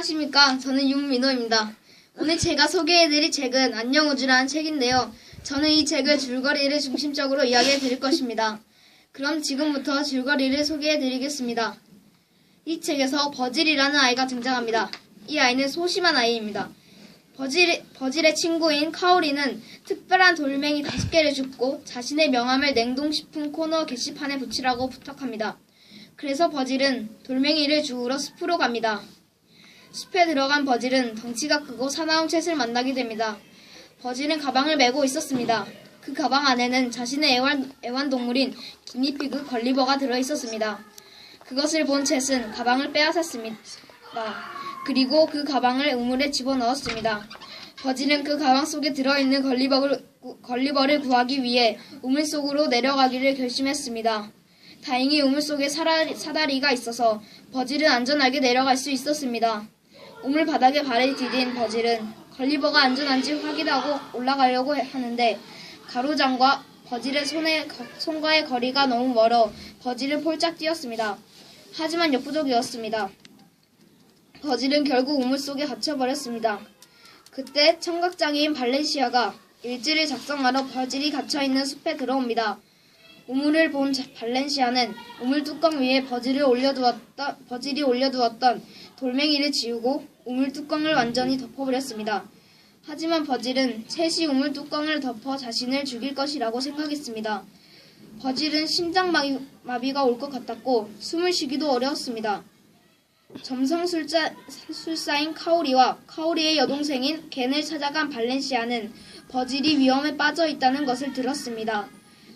안녕하십니까. 저는 윤민호입니다. 오늘 제가 소개해드릴 책은 안녕 우주라는 책인데요. 저는 이 책을 줄거리를 중심적으로 이야기해 드릴 것입니다. 그럼 지금부터 줄거리를 소개해 드리겠습니다. 이 책에서 버질이라는 아이가 등장합니다. 이 아이는 소심한 아이입니다. 버질, 버질의 친구인 카오리는 특별한 돌멩이 다섯 개를 줍고 자신의 명함을 냉동식품 코너 게시판에 붙이라고 부탁합니다. 그래서 버질은 돌멩이를 주우러 숲으로 갑니다. 숲에 들어간 버질은 덩치가 크고 사나운 챗을 만나게 됩니다. 버질은 가방을 메고 있었습니다. 그 가방 안에는 자신의 애완, 애완동물인 기니피그 걸리버가 들어있었습니다. 그것을 본 챗은 가방을 빼앗았습니다. 그리고 그 가방을 우물에 집어넣었습니다. 버질은 그 가방 속에 들어있는 걸리버를, 걸리버를 구하기 위해 우물 속으로 내려가기를 결심했습니다. 다행히 우물 속에 사다리, 사다리가 있어서 버질은 안전하게 내려갈 수 있었습니다. 우물 바닥에 발을 디딘 버질은 걸리버가 안전한지 확인하고 올라가려고 하는데 가로장과 버질의 손에, 손과의 거리가 너무 멀어 버질은 폴짝 뛰었습니다. 하지만 역부족이었습니다. 버질은 결국 우물 속에 갇혀버렸습니다. 그때 청각장애인 발렌시아가 일지를 작성하러 버질이 갇혀있는 숲에 들어옵니다. 우물을 본 자- 발렌시아는 우물 뚜껑 위에 버질을 올려두었던, 버질이 올려두었던 돌멩이를 지우고 우물 뚜껑을 완전히 덮어버렸습니다. 하지만 버질은 셋이 우물 뚜껑을 덮어 자신을 죽일 것이라고 생각했습니다. 버질은 심장마비가 올 것 같았고 숨을 쉬기도 어려웠습니다. 점성술자, 술사인 카오리와 카오리의 여동생인 겐을 찾아간 발렌시아는 버질이 위험에 빠져 있다는 것을 들었습니다.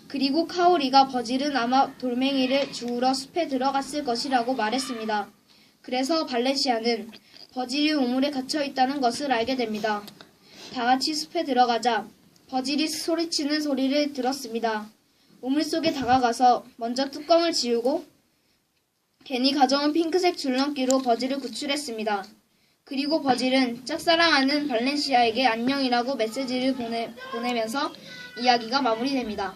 그리고 카오리가 버질은 아마 돌멩이를 주우러 숲에 들어갔을 것이라고 말했습니다. 그래서 발렌시아는 버질이 우물에 갇혀 있다는 것을 알게 됩니다. 다 같이 숲에 들어가자 버질이 소리치는 소리를 들었습니다. 우물 속에 다가가서 먼저 뚜껑을 지우고 괜히 가져온 핑크색 줄넘기로 버질을 구출했습니다. 그리고 버질은 짝사랑하는 발렌시아에게 안녕이라고 메시지를 보내, 보내면서 이야기가 마무리됩니다.